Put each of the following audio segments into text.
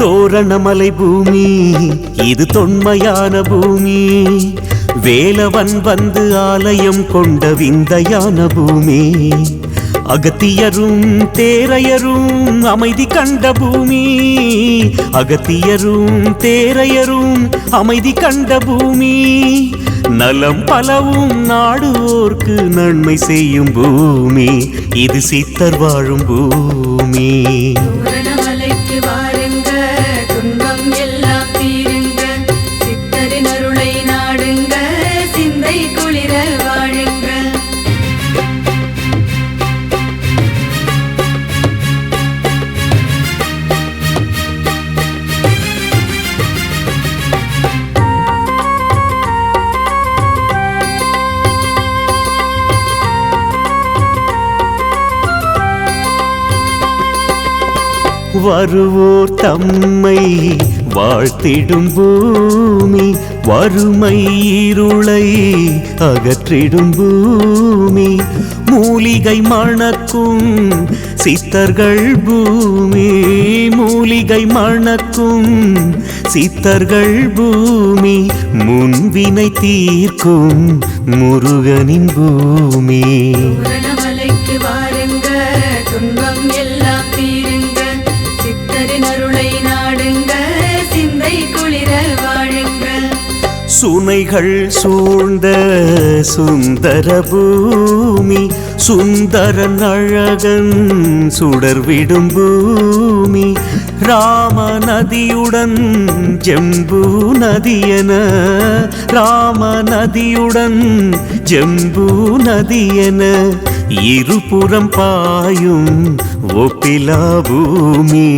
தோரணமலை பூமி. இது தொன்மையான பூமி. வேலவன் வந்து ஆலயம் கொண்ட விந்தையான பூமி. அகத்தியரும் தேரையரும் அமைதி கண்ட பூமி. அகத்தியரும் தேரையரும் அமைதி கண்ட பூமி. நலம் பலவும் நாடுவோர்க்கு நன்மை செய்யும் பூமி. இது சித்தர் வாழும் பூமி. வருவோர் தம்மை வாழ்த்திடும் பூமி வறுமை இருளை அகற்றிடும் பூமி. மூலிகை மணக்கும் சித்தர்கள் பூமி மூலிகை மணக்கும் சித்தர்கள் பூமி. முன்வினை தீர்க்கும் முருகனின் பூமி. சிந்தை குளிர வாழுங்க சுனைகள் சூழ்ந்த சுந்தர பூமி சுந்தரன் அழகன் சுடர்விடும் பூமி. ராம நதியுடன் ஜம்பு நதியென ராம நதியுடன் ஜம்பு நதியென இருபுறம் பாயும் ஒப்பிலா பூமி.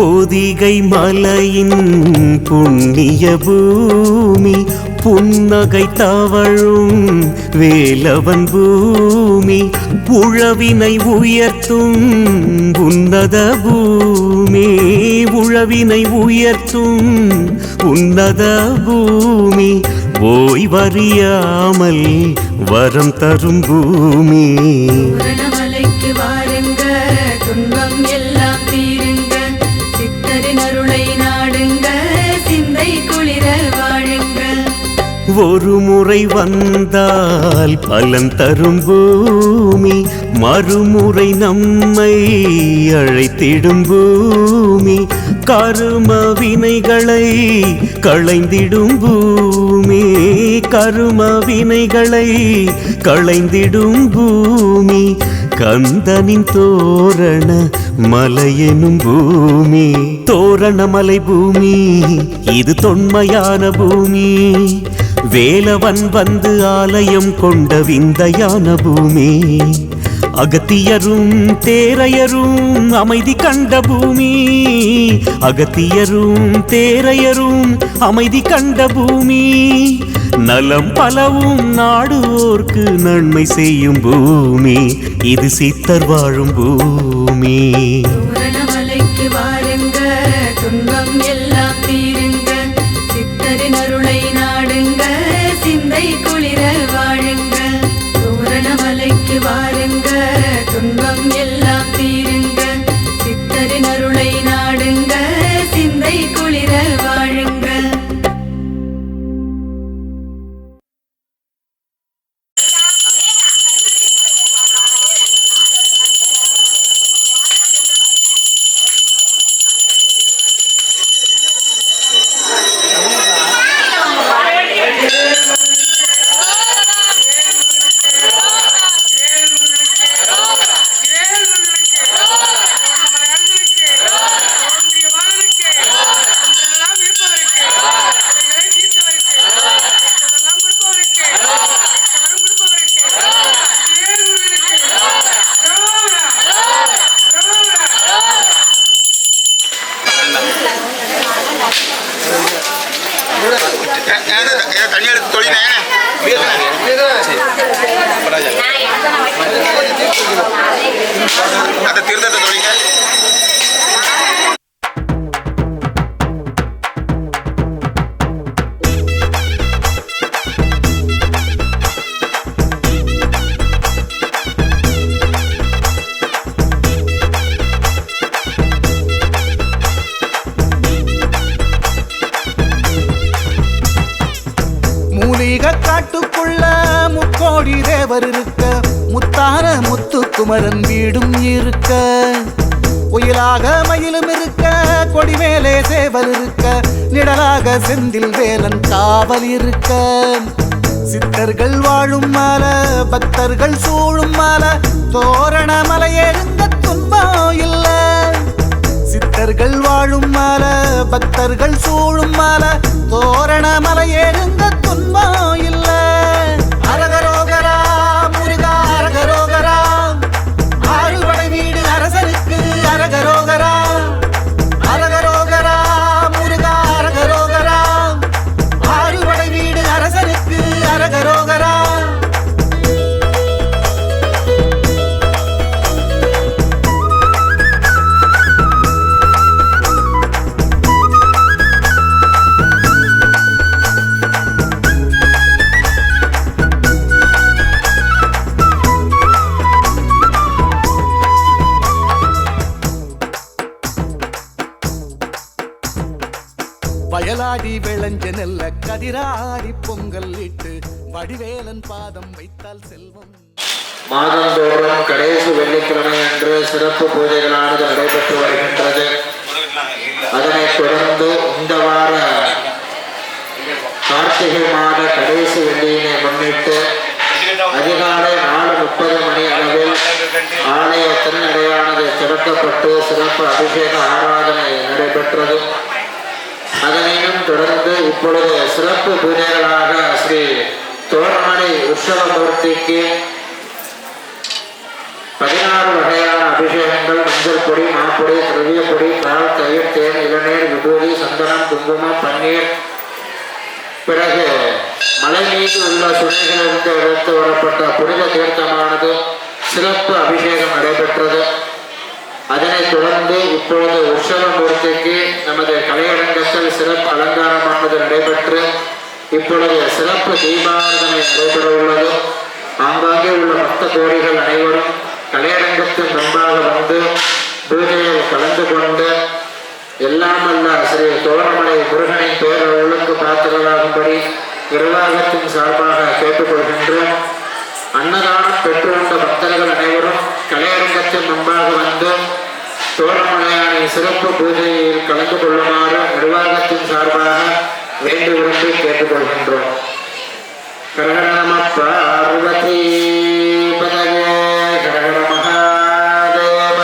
பொதிகை மலையின் புண்ணிய பூமி புன்னகை தவழும் வேலவன் பூமி உழவினை உயர்த்தும் உன்னத பூமி உழவினை உயர்த்தும் உன்னத பூமி. ஓய்வறியாமல் வரம் தரும் பூமி. ஒரு முறை வந்தால் பலன் தரும் பூமி மறுமுறை நம்மை அழைத்திடும் பூமி. கரும வினைகளை களைந்திடும் பூமி கரும வினைகளை களைந்திடும் பூமி. கந்தனின் தோரண மலையெனும் பூமி தோரண மலை பூமி இது தொன்மையான பூமி. வேலவன் வந்து ஆலயம் கொண்ட விந்தையான பூமி. அகத்தியரும் தேரையரும் அமைதி கண்ட பூமி. அகத்தியரும் தேரையரும் அமைதி கண்ட பூமி. நலம் பலவும் நாடுவோர்க்கு நன்மை செய்யும் பூமி. இது சித்தர் வாழும் பூமி. அந்த திருத்தத்தை தொடங்க முக்கோடி இருக்க முத்தான முத்துக்குமரன் வீடும் இருக்க. குயிலாக மயிலும் இருக்க கொடி மேலே சேவல் இருக்க நிழலாக செந்தில் வேலன் காவல் இருக்க. சித்தர்கள் வாழும் மால பக்தர்கள் சூழும் மால தோரண மலையெழுந்த துன்பம் இல்ல. சித்தர்கள் வாழும் மால பக்தர்கள் சூழும் மால தோரண மலையெழுந்த ஏறுங்க துன்பம் வயலாடி விளைஞ்ச நெல்ல கதிராடி பொங்கல் இட்டு வடிவேலன் பாதம் வைத்தால் செல்வம். மாதந்தோறும் கடைசி வெள்ளிக்கிழமை அன்று சிறப்பு பூஜைகளானது நடைபெற்று வருகின்றது. அதனைத் தொடர்ந்து இந்த வார கார்த்திகை மாத கடைசி வெள்ளியினை முன்னிட்டு அதிகாலை நாலு முப்பது மணி அளவில் ஆலய திருநடையானது திறக்கப்பட்டு சிறப்பு அபிஷேக ஆராதனை நடைபெற்றது. அதனை தொடர்ந்து இப்பொழுது சிறப்பு பூஜைகளாக ஸ்ரீ தோரணமலை உற்சவமூர்த்திக்கு பதினாறு வகையான அபிஷேகங்கள் மஞ்சள் பொடி மாப்பொடி திரவிய பொடி பால் தயிர் தேன் இளநீர் விபூதி சந்தனம் குங்குமம் பன்னீர். பிறகு மலை மீது உள்ள சுனைகளிலிருந்து எடுத்து வரப்பட்ட புனித தீர்த்தமானது சிறப்பு அபிஷேகம் நடைபெற்றது. அதனைத் தொடர்ந்து இப்பொழுது உற்சவமூர்த்திக்கு நமது கலையரங்கத்தில் சிறப்பு அலங்காரமானது நடைபெற்று இப்பொழுது சிறப்பு தீபாராதனை நடைபெற உள்ளது. ஆங்காங்கே உள்ள பக்த கோடிகள் அனைவரும் கலையரங்கத்தின் முன்பாக வந்து பூஜையில் கலந்து கொண்டு எல்லாம் அல்ல ஸ்ரீ தோழமலை முருகனின் பேரவர்களுக்கு பாத்திரராகும்படி நிர்வாகத்தின் சார்பாக கேட்டுக்கொள்கின்றோம். அன்னதானம் பெற்றுக்கொண்ட பக்தர்கள் அனைவரும் கலையரங்கத்தின் முன்பாக வந்து தோரணமலையானை சிறப்பு பூஜையில் கலந்து கொள்ளுமாறு நிர்வாகத்தின் சார்பாக வேண்டி விரும்பி கேட்டுக்கொள்கின்றோம். கரகர பார்வதி பதவே கரகர மகாதேவ.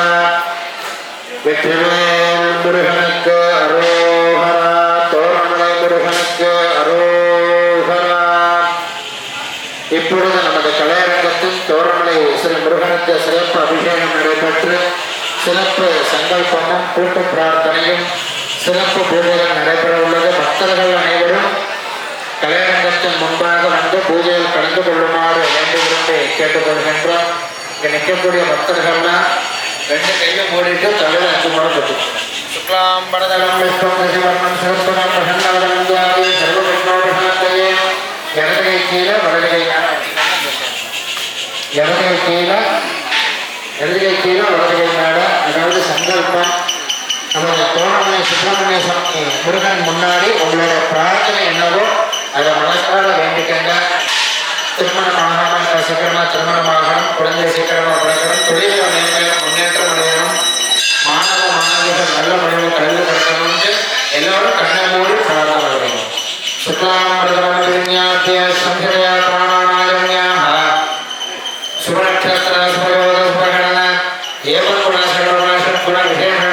வெற்றிவேல் முருகனுக்கு அரோகரா தோரணமலை முருகனுக்கு அரோகரா. இப்பொழுது நமது கலையரங்கத்தில் தோரணமலை ஸ்ரீ முருகனுக்கு சிறப்பு அபிஷேகம் நடைபெற்று சிறப்பு சங்கல்பமும் கூட்டு பிரார்த்தனையும் சிறப்பு பூஜைகள் நடைபெற உள்ளது. பக்தர்கள் அனைவரும் கலையரங்கத்தின் முன்பாக வந்து பூஜையில் கலந்து கொள்ளுமாறு வேண்டி விரும்பி கேட்டுக்கொள்கின்றோம். இங்கே நிற்கக்கூடிய பக்தர்கள்லாம் ரெண்டு கையும் மூடிட்டு தலையில் அஞ்சு முறை பட்டு சுக்லாம் விஷ்ணம் சிவர்ணம் சிவப்பனம் பிரசன்னவதனம் துவாரி சர்வபிஷ்ணோபசாந்தையே இடது கை கீழே வலது கை கீழே கீழே முருகன் முன்னாடி உங்களோட பிரார்த்தனை என்னவோ அதை மனசார வேண்டிக்கங்க. திருமணம் ஆகணும் சீக்கிரமா திருமணம் ஆகணும் குழந்தை சீக்கிரமா பிறக்கணும் தொழில மேம்படும் முன்னேற்றம் அடையணும் மாணவ மாணவிகள் நல்ல முறையில் கல்வி கற்கணும்னு எல்லாரும் கண்ணை மூடி பிரார்த்தனை பண்ணணும் சுக்லாம்பிரதம சஞ்சயா பிராணானாயண்யாக சுபநட்சத்திர சுபயோக சுபகணன ஏவம் குண சர்வநாசம் குண விசேஷத்தாய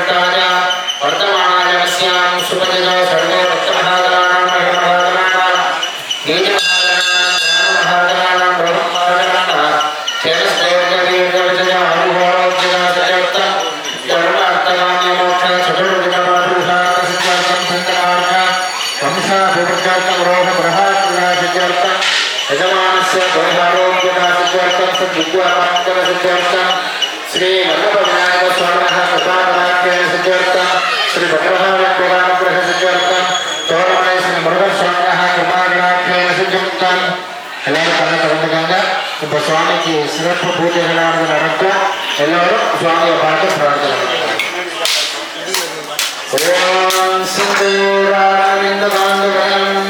तस्यां सुपदिना सर्वभक्तमहागणानां ब्रह्मभागणानां बीजमहागणानां ब्रह्मभागणानां चेतस्दैर्गवीर्गवचना अनुभावोच्चना सजवत्ता धर्मार्थकाम्यमोक्षण सुखदुर्गमारुहार्थसिद्धार्थसङ्कटार्थ वंशाभिवृद्धार्थमरोहप्रभाकृणासिद्धार्थं यजमानस्य परिहारोग्यनासिद्धार्थं सद्विद्वापाकरसिद्धार्थं श्रीवल्लभविनायकस्वामिनः कृपापराख्येन சுவாமிக்கு சிறப்பு பூஜைகளானது நடக்கும் எல்லாரும் சுவாமியை பார்த்து பிரார்த்தனை ஓம் சிந்தூரானந்த பாண்டுவனம்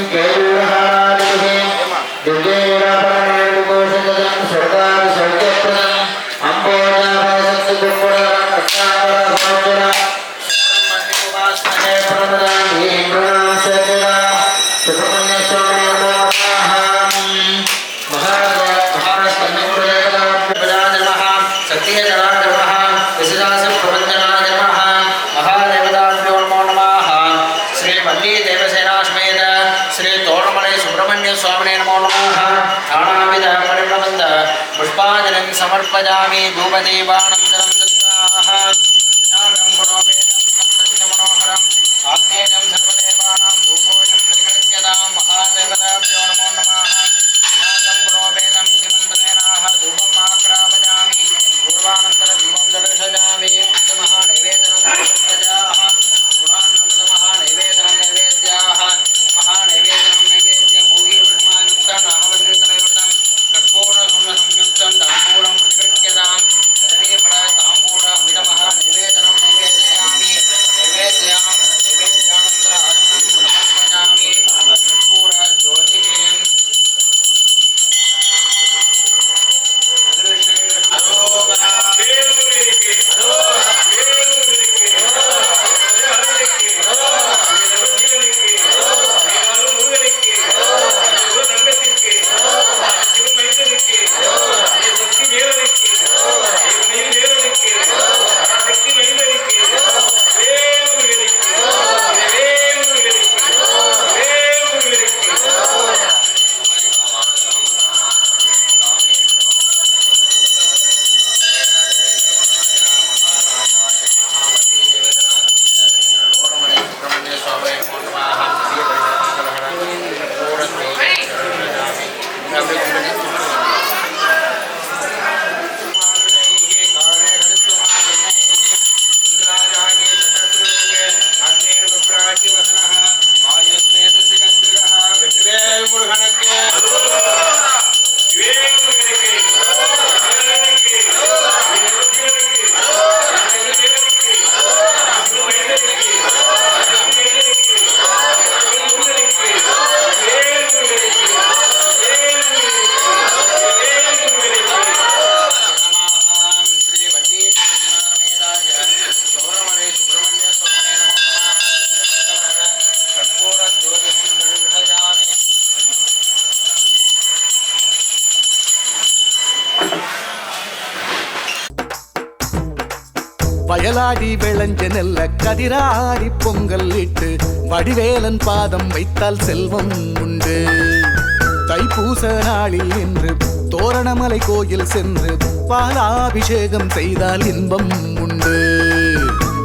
ഭജാമി ഭൂപദേവാണം கொண்டாடி விளைஞ்ச நெல்ல கதிராடி பொங்கல் இட்டு வடிவேலன் பாதம் வைத்தால் செல்வம் உண்டு. தைப்பூச நாளில் என்று தோரணமலை கோயில் சென்று பாலாபிஷேகம் செய்தால் இன்பம் உண்டு.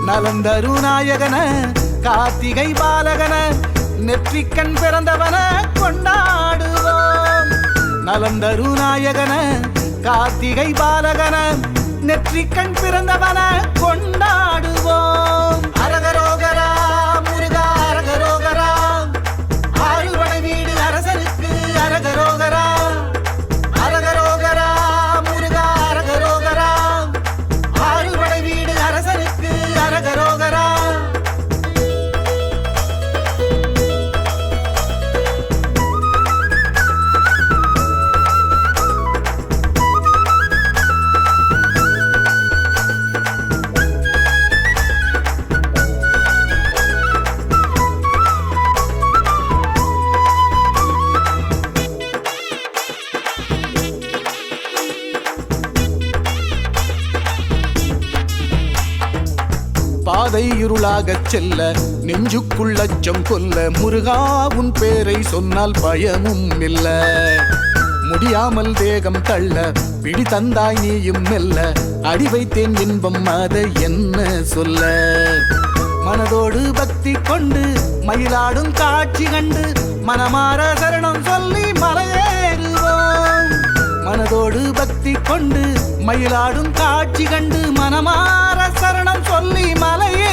நலந்தரு நாயகன கார்த்திகை பாலகன நெற்றிக்கண் பிறந்தவன கொண்டாடுவோம். நலந்தரு தருநாயகன கார்த்திகை பாலகன நெற்றிக்கண் பிறந்தவன கொண்டாடுவோம். பாதை செல்ல நெஞ்சுக்குள் அச்சம் கொல்ல முருகா உன் பேரை சொன்னால் பயமும் இல்ல. முடியாமல் தேகம் தள்ள பிடி தந்தாய் நீயும் மெல்ல அடி வைத்தேன் இன்பம் அதை என்ன சொல்ல. மனதோடு பக்தி கொண்டு மயிலாடும் காட்சி கண்டு மனமார சரணம் சொல்லி மலையேறுவோம். மனதோடு பக்தி கொண்டு மயிலாடும் காட்சி கண்டு மனமாற சரணம் சொல்லி மலையே